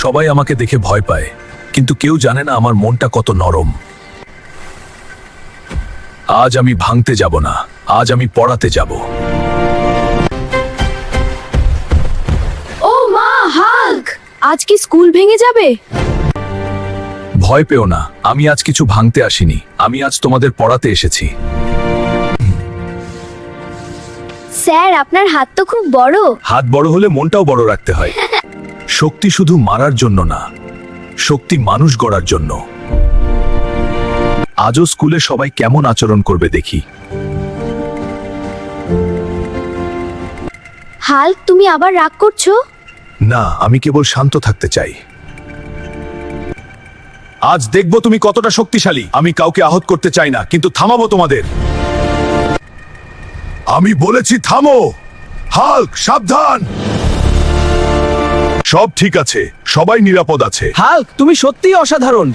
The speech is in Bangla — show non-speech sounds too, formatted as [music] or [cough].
সবাই আমাকে দেখে ভয় পায় কিন্তু কেউ জানে না আমার মনটা কত নরম। আজ আমি ভাঙতে যাব না আজ আমি পড়াতে যাব। ও মা হাল্ক! আজ কি স্কুল ভেঙে যাবে? ভয় পেও না আমি আজ কিছু ভাঙতে আসিনি আমি আজ তোমাদের পড়াতে এসেছি। স্যার আপনার হাত তো খুব বড়। হাত বড় হলে মনটাও বড় রাখতে হয়। [laughs] শক্তি শুধু মারার জন্য না শক্তি মানুষ গড়ার জন্য। আজও স্কুলে সবাই কেমন আচরণ করবে দেখি। হাল্ক তুমি আবার রাগ করছ? না আমি কেবল শান্ত থাকতে চাই। আজ দেখব তুমি কতটা শক্তিশালী। আমি কাউকে আহত করতে চাই না কিন্তু থামাবো তোমাদের। আমি বলেছি থামো। হাল্ক সাবধান! সব ঠিক আছে সবাই নিরাপদ আছে। হাল্ক তুমি সত্যিই অসাধারণ।